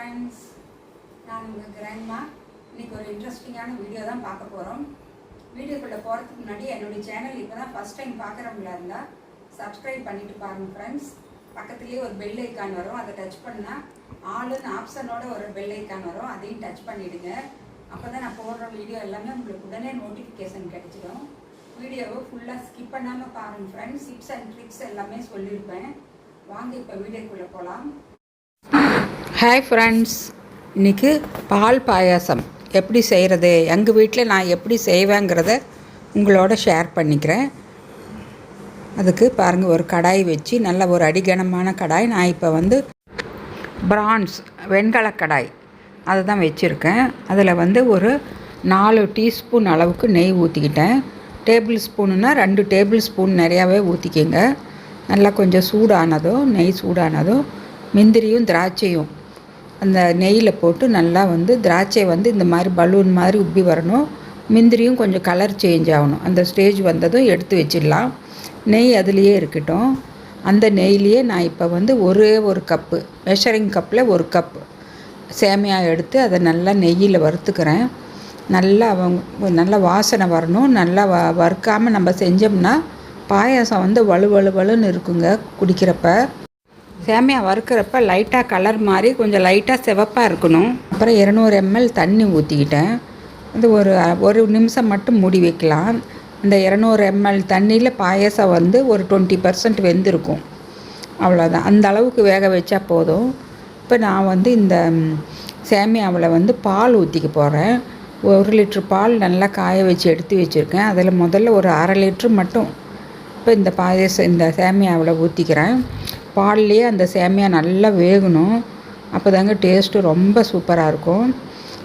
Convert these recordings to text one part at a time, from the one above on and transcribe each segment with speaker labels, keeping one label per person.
Speaker 1: Friends நான் உங்கள் grandma இன்றைக்கி ஒரு இன்ட்ரெஸ்டிங்கான வீடியோ தான் பார்க்க போகிறோம் வீடியோக்குள்ளே போகிறதுக்கு முன்னாடி என்னுடைய சேனல் இப்போ தான் ஃபஸ்ட் டைம் பார்க்குறவங்களா இருந்தால் சப்ஸ்கிரைப் பண்ணிவிட்டு பாருங்கள் ஃப்ரெண்ட்ஸ் பக்கத்துலேயே ஒரு பெல் ஐக்கான் வரும். அதை டச் பண்ணால் ஆளுன்னு ஆப்ஷனோட ஒரு பெல் ஐக்கான் வரும். அதையும் டச் பண்ணிவிடுங்க அப்போ தான் நான் போடுற வீடியோ எல்லாமே உங்களுக்கு உடனே நோட்டிஃபிகேஷன் கிடச்சிடும். வீடியோவை ஃபுல்லாக ஸ்கிப் பண்ணாமல் பாருங்கள் ஃப்ரெண்ட்ஸ் டிப்ஸ் அண்ட் ட்ரிக்ஸ் எல்லாமே சொல்லியிருப்பேன். வாங்க இப்போ வீடியோக்குள்ளே போகலாம்
Speaker 2: ஹாய் ஃப்ரெண்ட்ஸ் இன்றைக்கி பால் பாயாசம். எப்படி செய்கிறது எங்கள் வீட்டில் நான் எப்படி செய்வேங்கிறத உங்களோட ஷேர் பண்ணிக்கிறேன். அதுக்கு பாருங்கள் ஒரு கடாய் வச்சு நல்ல ஒரு அடிகனமான கடாய். நான் இப்போ வந்து பிரான்ஸ் வெண்கல கடாய். அதை தான் வச்சுருக்கேன். அதில் வந்து ஒரு நாலு டீஸ்பூன் அளவுக்கு நெய் ஊற்றிக்கிட்டேன் டேபிள் ஸ்பூனுன்னா ரெண்டு டேபிள் ஸ்பூன் நிறையாவே ஊற்றிக்கிங்க நல்லா கொஞ்சம் சூடானதும் நெய் சூடானதும் முந்திரியும் திராட்சையும் அந்த நெய்யில் போட்டு நல்லா வந்து திராட்சை வந்து இந்த மாதிரி பலூன் மாதிரி உப்பி வரணும். முந்திரியும் கொஞ்சம் கலர் சேஞ்ச் ஆகணும். அந்த ஸ்டேஜ் வந்ததும் எடுத்து வச்சிடலாம். நெய் அதுலேயே இருக்கட்டும். அந்த நெய்லேயே நான் இப்போ வந்து ஒரே ஒரு கப்பு மெஷரிங் கப்பில் ஒரு கப்பு சேமியா எடுத்து அதை நல்லா நெய்யில் வறுத்துக்கிறேன். நல்லா அவங்க நல்லா வாசனை வரணும். நல்லா வ வறுக்காமல் நம்ம செஞ்சோம்னா பாயாசம் வந்து வலு வலுன்னு இருக்குங்க குடிக்கிறப்ப. சேமியா வறுக்கிறப்ப லைட்டாக கலர் மாதிரி கொஞ்சம் லைட்டாக சிவப்பாக இருக்கணும். அப்புறம் இரநூறு எம்எல் தண்ணி ஊற்றிக்கிட்டேன் அது ஒரு ஒரு நிமிஷம் மட்டும் மூடி வைக்கலாம். இந்த இரநூறு எம்எல் தண்ணியில் பாயசம் வந்து ஒரு டுவெண்ட்டி பர்சன்ட் வெந்திருக்கும். அவ்வளோதான் அந்த அளவுக்கு வேக வச்சா போதும். இப்போ நான் வந்து இந்த சேமியாவில் வந்து பால் ஊற்றிக்க போகிறேன் ஒரு லிட்ரு பால் நல்லா காய வச்சு எடுத்து வச்சுருக்கேன். அதில் முதல்ல ஒரு அரை லிட்ரு மட்டும் இப்போ இந்த பாயசம் இந்த சேமியாவில் ஊற்றிக்கிறேன் பால்லையே அந்த சேமியா நல்லா வேகணும். அப்போ தாங்க டேஸ்ட்டு ரொம்ப சூப்பராக இருக்கும்.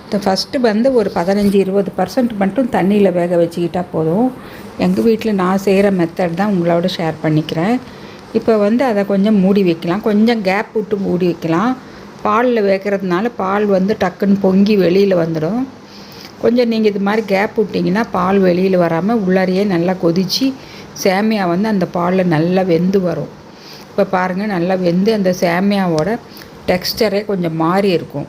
Speaker 2: இந்த ஃபஸ்ட்டு வந்து ஒரு பதினஞ்சு இருபது பர்சன்ட் மட்டும் தண்ணியில் வேக வச்சுக்கிட்டால் போதும். எங்கள் வீட்டில் நான் செய்கிற மெத்தட் தான் உங்களோட ஷேர் பண்ணிக்கிறேன். இப்போ வந்து அதை கொஞ்சம் மூடி வைக்கலாம். கொஞ்சம் கேப் விட்டு மூடி வைக்கலாம். பாலில் வைக்கிறதுனால பால் வந்து டக்குன்னு பொங்கி வெளியில் வந்துடும் கொஞ்சம் நீங்கள் இது மாதிரி கேப் விட்டிங்கன்னா பால் வெளியில் வராமல் உள்ளாரையே நல்லா கொதித்து சேமியா வந்து அந்த பாலில் நல்லா வெந்து வரும். இப்போ பாருங்கள் நல்லா வெந்து அந்த சேமியாவோட டெக்ஸ்டரே கொஞ்சம் மாறி இருக்கும்.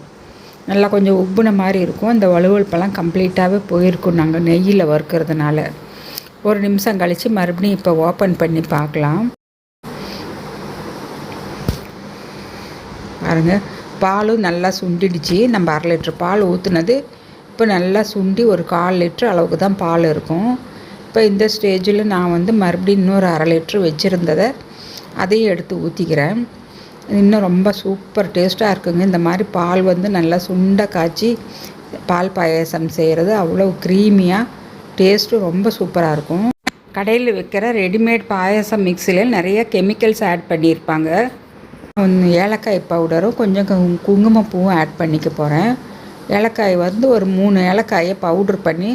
Speaker 2: நல்லா கொஞ்சம் உப்புன மாதிரி இருக்கும். அந்த வலுவழுப்பெல்லாம் கம்ப்ளீட்டாகவே போயிருக்கும் நாங்கள் நெய்யில் வறுக்கிறதுனால. ஒரு நிமிஷம் கழித்து மறுபடியும் இப்போ ஓப்பன் பண்ணி பார்க்கலாம். பாருங்கள் பாலும் நல்லா சுண்டிடுச்சு. நம்ம அரை லிட்டர் பால் ஊற்றுனது இப்போ நல்லா சுண்டி ஒரு கால் லிட்ரு அளவுக்கு தான் பால் இருக்கும். இப்போ இந்த ஸ்டேஜில் நான் வந்து மறுபடியும் இன்னொரு அரை லிட்ரு வச்சுருந்ததை அதையும் எடுத்து ஊற்றிக்கிறேன் இன்னும் ரொம்ப சூப்பர் டேஸ்ட்டாக இருக்குங்க. இந்த மாதிரி பால் வந்து நல்லா சுண்ட காய்ச்சி பால் பாயாசம் செய்கிறது அவ்வளோ க்ரீமியாக டேஸ்ட்டும் ரொம்ப சூப்பராக இருக்கும். கடையில் விற்கிற ரெடிமேட் பாயாசம் மிக்ஸில் நிறைய கெமிக்கல்ஸ் ஆட் பண்ணியிருப்பாங்க. ஏலக்காய் பவுடரும் கொஞ்சம் குங்குமப்பூவும் ஆட் பண்ணிக்க போகிறேன் ஏலக்காய் வந்து ஒரு மூணு ஏலக்காயை பவுட்ரு பண்ணி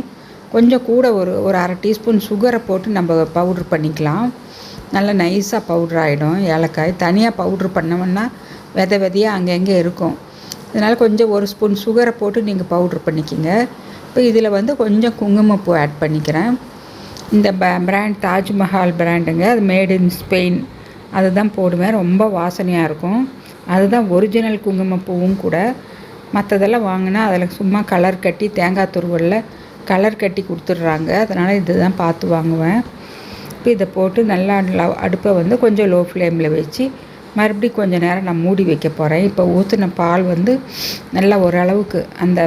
Speaker 2: கொஞ்சம் கூட ஒரு ஒரு அரை டீஸ்பூன் சுகரை போட்டு நம்ம பவுட்ரு பண்ணிக்கலாம். நல்லா நைஸாக பவுட்ரு ஆகிடும் ஏலக்காய். தனியாக பவுட்ரு பண்ணோம்னா வித விதையாக அங்கங்கே இருக்கும். அதனால் கொஞ்சம் ஒரு ஸ்பூன் சுகரை போட்டு நீங்கள் பவுட்ரு பண்ணிக்கிங்க. இப்போ இதில் வந்து கொஞ்சம் குங்குமப்பூ ஆட் பண்ணிக்கிறேன். இந்த பிராண்ட் தாஜ்மஹால் பிராண்டுங்க அது மேட் இன் ஸ்பெயின் அதுதான் போடுவேன். ரொம்ப வாசனையாக இருக்கும். அதுதான் ஒரிஜினல் குங்குமப்பூவும் கூட. மற்றதெல்லாம் வாங்கினா அதில் சும்மா கலர் கட்டி தேங்காய் துருவலில் கலர் கட்டி கொடுத்துட்றாங்க. அதனால் இது தான் பார்த்து வாங்குவேன். இப்போ இதை போட்டு நல்லா அடுப்பை வந்து கொஞ்சம் லோ ஃப்ளேமில் வச்சு மறுபடியும் கொஞ்சம் நேரம் நான் மூடி வைக்க போகிறேன் இப்போ ஊற்றின பால் வந்து நல்லா ஓரளவுக்கு அந்த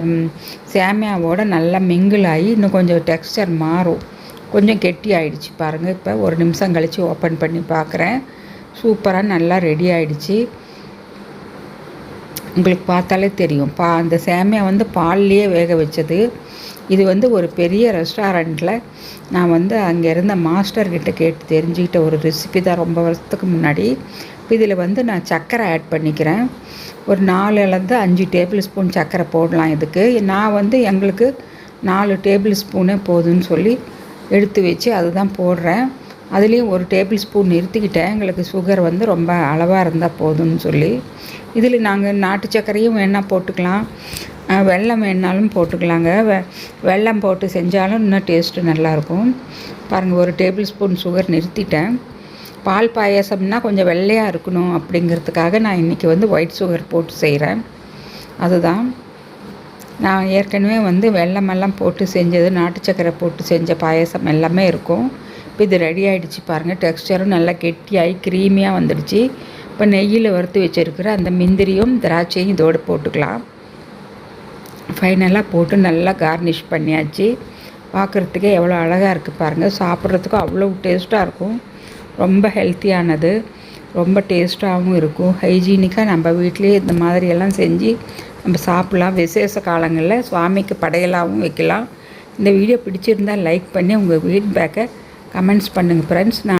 Speaker 2: சேமியாவோட நல்லா mingle ஆகி இன்னும் கொஞ்சம் டெக்ஸ்டர் மாறும். கொஞ்சம் கெட்டி ஆகிடுச்சு பாருங்கள் இப்போ ஒரு நிமிஷம் கழித்து ஓப்பன் பண்ணி பார்க்குறேன் சூப்பராக நல்லா ரெடி ஆயிடுச்சு. உங்களுக்கு பார்த்தாலே தெரியும். பா அந்த சேமியா வந்து பால்லையே வேக வச்சது. இது வந்து ஒரு பெரிய ரெஸ்டாரண்ட்டில் நான் வந்து அங்கே இருந்த மாஸ்டர்கிட்ட கேட்டு தெரிஞ்சுக்கிட்ட ஒரு ரெசிபி தான் ரொம்ப வருஷத்துக்கு முன்னாடி. இதில் வந்து நான் சர்க்கரை ஆட் பண்ணிக்கிறேன். ஒரு நாலுலேருந்து அஞ்சு டேபிள் ஸ்பூன் சர்க்கரை போடலாம் இதுக்கு. நான் வந்து எங்களுக்கு நாலு டேபிள் ஸ்பூனே போதும்னு சொல்லி எடுத்து வச்சு அதுதான் போடுறேன். அதுலேயும் ஒரு டேபிள் ஸ்பூன் நிறுத்திக்கிட்டேன் எங்களுக்கு சுகர் வந்து ரொம்ப அளவாக இருந்தால் போதும்னு சொல்லி. இதில் நாங்கள் நாட்டு சர்க்கரையும் வேணால் போட்டுக்கலாம். வெள்ளம் வெல்லம் வேணாலும் போட்டுக்கலாங்க. வெ வெல்லம் போட்டு செஞ்சாலும் இன்னும் டேஸ்ட்டு நல்லாயிருக்கும் பாருங்கள் ஒரு டேபிள் ஸ்பூன் சுகர் நிறுத்திட்டேன். பால் பாயசம்னா கொஞ்சம் வெள்ளையாக இருக்கணும் அப்படிங்கிறதுக்காக நான் இன்றைக்கி வந்து ஒயிட் சுகர் போட்டு செய்கிறேன் அதுதான். நான் ஏற்கனவே வந்து வெல்லமெல்லாம் போட்டு செஞ்சது நாட்டு சக்கரை போட்டு செஞ்ச பாயசம் எல்லாமே இருக்கும். இப்போ இது ரெடி ஆகிடுச்சு பாருங்கள் டெக்ஸ்டரும் நல்லா கெட்டியாகி க்ரீமியாக வந்துடுச்சு. இப்போ நெய்யில் வறுத்து வச்சுருக்கிற அந்த முந்திரியும் திராட்சையும் இதோடு போட்டுக்கலாம். ஃபைனலாக போட்டு நல்லா கார்னிஷ் பண்ணியாச்சு. பார்க்குறதுக்கே எவ்வளோ அழகாக இருக்குது பாருங்கள் சாப்பிட்றதுக்கும் அவ்வளோ டேஸ்ட்டாக இருக்கும். ரொம்ப ஹெல்த்தியானது ரொம்ப டேஸ்ட்டாகவும் இருக்கும். ஹைஜீனிக்காக நம்ம வீட்டிலேயே இந்த மாதிரியெல்லாம் செஞ்சு நம்ம சாப்பிட்லாம். விசேஷ காலங்களில் சுவாமிக்கு படையலாகவும் வைக்கலாம். இந்த வீடியோ பிடிச்சிருந்தால் லைக் பண்ணி உங்கள் ஃபீட்பேக்கை கமெண்ட்ஸ் பண்ணுங்கள் ஃப்ரெண்ட்ஸ் நான்